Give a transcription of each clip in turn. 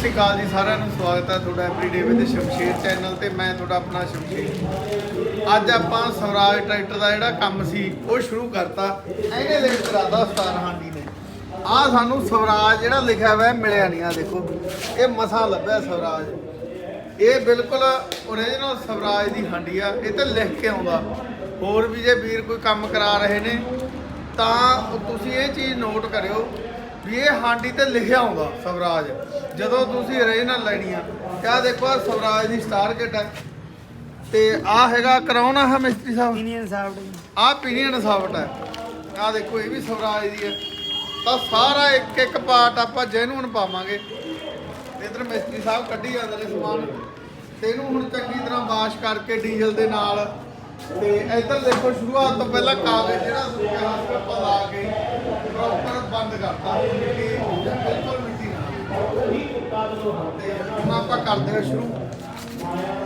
ਸਤਿ ਸ਼੍ਰੀ ਅਕਾਲ ਜੀ, ਸਾਰਿਆਂ ਨੂੰ ਸਵਾਗਤ ਹੈ ਤੁਹਾਡਾ ਐਵਰੀਡੇ ਵਿਦ ਸ਼ਮਸ਼ੀਰ ਚੈਨਲ ਤੇ ਮੈਂ ਤੁਹਾਡਾ ਆਪਣਾ ਸ਼ਮਸ਼ੀਰ ਅੱਜ ਆਪਾਂ ਸਵਰਾਜ ਟਰੈਕਟਰ ਦਾ ਜਿਹੜਾ ਕੰਮ ਸੀ, ਉਹ ਸ਼ੁਰੂ ਕਰਤਾ। ਇਹਨੇ ਲੇਟ ਕਰਾਤਾ ਉਸਤਾਦ ਹਾਂਡੀ ਨੇ। ਆ ਸਾਨੂੰ ਸਵਰਾਜ ਜਿਹੜਾ ਲਿਖਿਆ ਹੋਇਆ, ਮਿਲਿਆ ਨਹੀਂ ਆ, ਦੇਖੋ। ਇਹ ਮਸਾ ਲੱਭਿਆ ਸਵਰਾਜ। ਇਹ ਬਿਲਕੁਲ ਓਰੀਜਨਲ ਸਵਰਾਜ ਦੀ ਹਾਂਡੀ ਆ। ਇਹ ਤੇ ਲਿਖ ਕੇ ਆਉਂਦਾ। ਹੋਰ ਵੀ ਜੇ ਵੀਰ ਕੋਈ ਕੰਮ ਕਰਾ ਰਹੇ ਨੇ, ਤਾਂ ਤੁਸੀਂ ਇਹ ਚੀਜ਼ ਨੋਟ ਕਰਿਓ। ਵੀ ਇਹ ਹਾਂਡੀ ਤੇ ਲਿਖਿਆ ਆਉਂਦਾ ਸਵਰਾਜ ਜਦੋਂ ਤੁਸੀਂ ਓਰੀਜਨਲ ਲੈਣੀ ਆ ਦੇਖੋ ਆਹ ਸਵਰਾਜ ਦੀ ਸਟਾਰ ਕਿਟ ਹੈ ਤੇ ਆ ਹੈਗਾ ਕਰਾਉਣਾ ਹੈ ਮਿਸਤਰੀ ਸਾਹਿਬ। ਇੰਡੀਅਨ ਸਾਫਟ ਆਹ ਪੀਨੀਅਨ ਸਾਫਟ ਹੈ। ਆਹ ਦੇਖੋ ਇਹ ਵੀ ਸਵਰਾਜ ਦੀ ਹੈ। ਤਾਂ ਸਾਰਾ ਇੱਕ ਇੱਕ ਪਾਰਟ ਆਪਾਂ ਜੈਨੂਨ ਪਾਵਾਂਗੇ। ਤੇ ਇਧਰ ਮਿਸਤਰੀ ਸਾਹਿਬ ਕੱਢੀ ਜਾਂਦੇ ਨੇ ਸਮਾਨ। ਤੇ ਇਹਨੂੰ ਹੁਣ ਚੰਗੀ ਤਰ੍ਹਾਂ ਵਾਸ਼ ਕਰਕੇ ਡੀਜ਼ਲ ਦੇ ਨਾਲ ਤੇ ਇੱਧਰ ਦੇਖੋ, ਸ਼ੁਰੂਆਤ ਤੋਂ ਪਹਿਲਾਂ ਕਾਗਜ਼ ਜਿਹੜਾ ਸੁੱਕਿਆ ਸੀ ਲਾ ਕੇ ਪ੍ਰੋਪਰ ਬੰਦ ਕਰਤਾ, ਮਿੱਟੀ ਬਿਲਕੁਲ ਮਿੱਟੀ ਨਾਲ ਤੇ ਹੁਣ ਆਪਾਂ ਕਰਦੇ ਹਾਂ ਸ਼ੁਰੂ।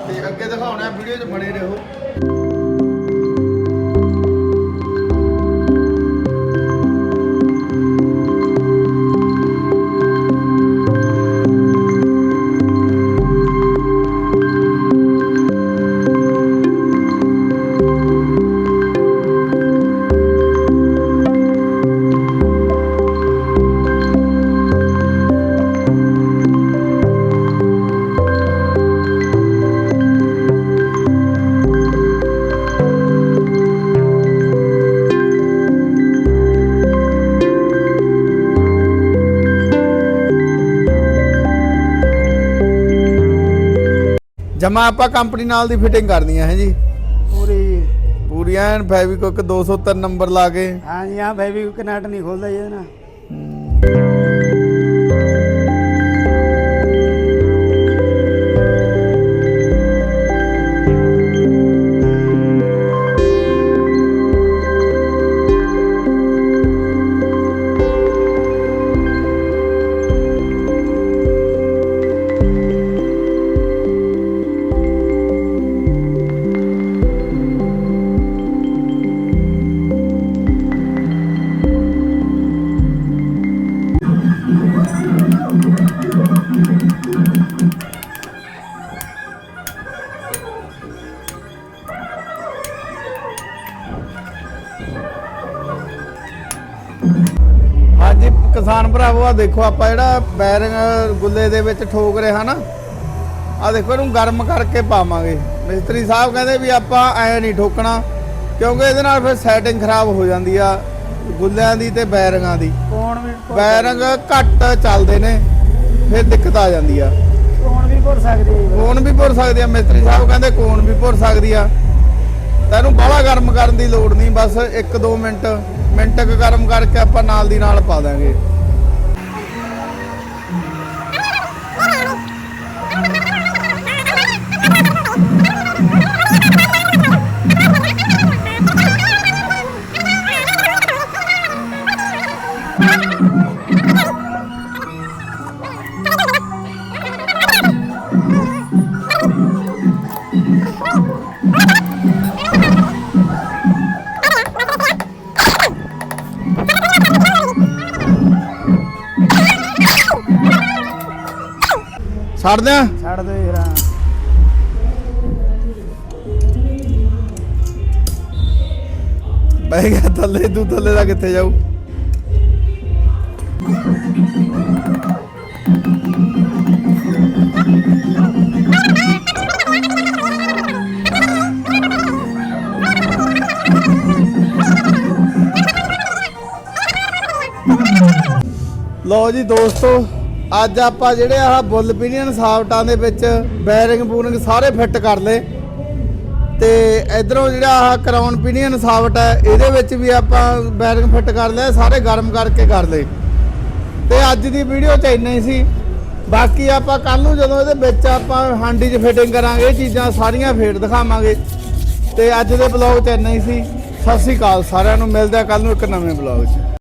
ਤੇ ਅੱਗੇ ਦਿਖਾਉਣਾ ਵੀਡੀਓ 'ਚ ਬਣੇ ਰਹੋ। ਜਮਾ ਆਪਾਂ ਕੰਪਨੀ ਨਾਲ ਦੀ ਫਿਟਿੰਗ ਕਰਨੀ ਹੈ ਜੀ। ਪੂਰੀ। ਪੂਰੀ ਐਨ ਫੈਵਿਕੁਇਕ 203 ਨੰਬਰ ਲਾ ਕੇ। ਹਾਂ ਜੀ ਹਾਂ ਬੇਬੀ ਕਨੈਟ ਨਹੀਂ ਖੋਲਦਾ ਜੀ ਇਹਦੇ ਨਾਲ। ਹਾਂਜੀ ਕਿਸਾਨ ਭਰਾਵੋ ਆ ਦੇਖੋ ਆਪਾਂ ਜਿਹੜਾ ਬੈਰਿੰਗ ਗੁੱਲੇ ਦੇ ਵਿੱਚ ਠੋਕ ਰਹੇ ਨਾ ਆ ਦੇਖੋ ਇਹਨੂੰ ਗਰਮ ਕਰਕੇ ਪਾਵਾਂਗੇ। ਮਿਸਤਰੀ ਸਾਹਿਬ ਕਹਿੰਦੇ ਵੀ ਆਪਾਂ ਐ ਨਹੀਂ ਠੋਕਣਾ ਕਿਉਂਕਿ ਇਹਦੇ ਨਾਲ ਫਿਰ ਸੈਟਿੰਗ ਖਰਾਬ ਹੋ ਜਾਂਦੀ ਆ ਗੁੱਲਿਆਂ ਦੀ ਤੇ ਬੈਰਿੰਗਾਂ ਦੀ। ਕੋਣ ਵੀ ਬੈਰਿੰਗ ਘੱਟ ਚੱਲਦੇ ਨੇ ਫਿਰ ਦਿੱਕਤ ਆ ਜਾਂਦੀ ਆ। ਕੋਣ ਵੀ ਭੁਰ ਸਕਦੀ ਜੀ। ਕੋਣ ਵੀ ਭੁਰ ਸਕਦੀ ਆ? ਮਿਸਤਰੀ ਸਾਹਿਬ ਕਹਿੰਦੇ ਕੋਣ ਵੀ ਭੁਰ ਸਕਦੀ ਆ? ਤੈਨੂੰ ਬਾਹਲਾ ਗਰਮ ਕਰਨ ਦੀ ਲੋੜ ਨਹੀਂ, ਬਸ 1-2 ਮਿੰਟ ਮਿੰਟ ਕੁ ਗਰਮ ਕਰਕੇ ਆਪਾਂ ਨਾਲ ਦੀ ਨਾਲ ਪਾ ਦਾਂਗੇ ਛੱਡ ਦਿਆਂ? ਛੱਡ ਦੇ ਯਾਰ ਬਹਿ ਗਿਆ ਥੱਲੇ ਤੂੰ ਥੱਲੇ ਦਾ ਕਿੱਥੇ ਜਾਊ? ਲੋ ਜੀ ਦੋਸਤੋ ਅੱਜ ਆਪਾਂ ਜਿਹੜੇ ਆਹ ਬੁੱਲ ਪੀਨੀਅਨ ਸਾਫਟਾਂ ਦੇ ਵਿੱਚ, ਬੈਰਿੰਗ ਬੂਰਿੰਗ ਸਾਰੇ ਫਿੱਟ ਕਰ ਲਏ। ਤੇ ਇਧਰੋਂ ਜਿਹੜਾ ਆਹ ਕਰਾਉਣ ਪੀਨੀਅਨ ਸਾਫਟ ਹੈ, ਇਹਦੇ ਵਿੱਚ ਵੀ ਆਪਾਂ ਬੈਰਿੰਗ ਫਿੱਟ ਕਰ ਲਿਆ, ਸਾਰੇ ਗਰਮ ਕਰਕੇ ਕਰ ਲਏ। ਤੇ ਅੱਜ ਦੀ ਵੀਡੀਓ ਚ ਇੰਨਾ ਹੀ ਸੀ। ਬਾਕੀ ਆਪਾਂ ਕੱਲ ਨੂੰ ਜਦੋਂ ਇਹਦੇ ਵਿੱਚ ਆਪਾਂ ਹਾਂਡੀ 'ਚ ਫਿਟਿੰਗ ਕਰਾਂਗੇ, ਇਹ ਚੀਜ਼ਾਂ ਸਾਰੀਆਂ ਫੇਰ ਦਿਖਾਵਾਂਗੇ। ਤੇ ਅੱਜ ਦੇ ਬਲੌਗ ਚ ਇੰਨਾ ਹੀ ਸੀ। ਸਤਿ ਸ੍ਰੀ ਅਕਾਲ ਸਾਰਿਆਂ ਨੂੰ, ਮਿਲਦੇ ਆ ਕੱਲ ਨੂੰ ਇੱਕ ਨਵੇਂ ਬਲੌਗ 'ਚ।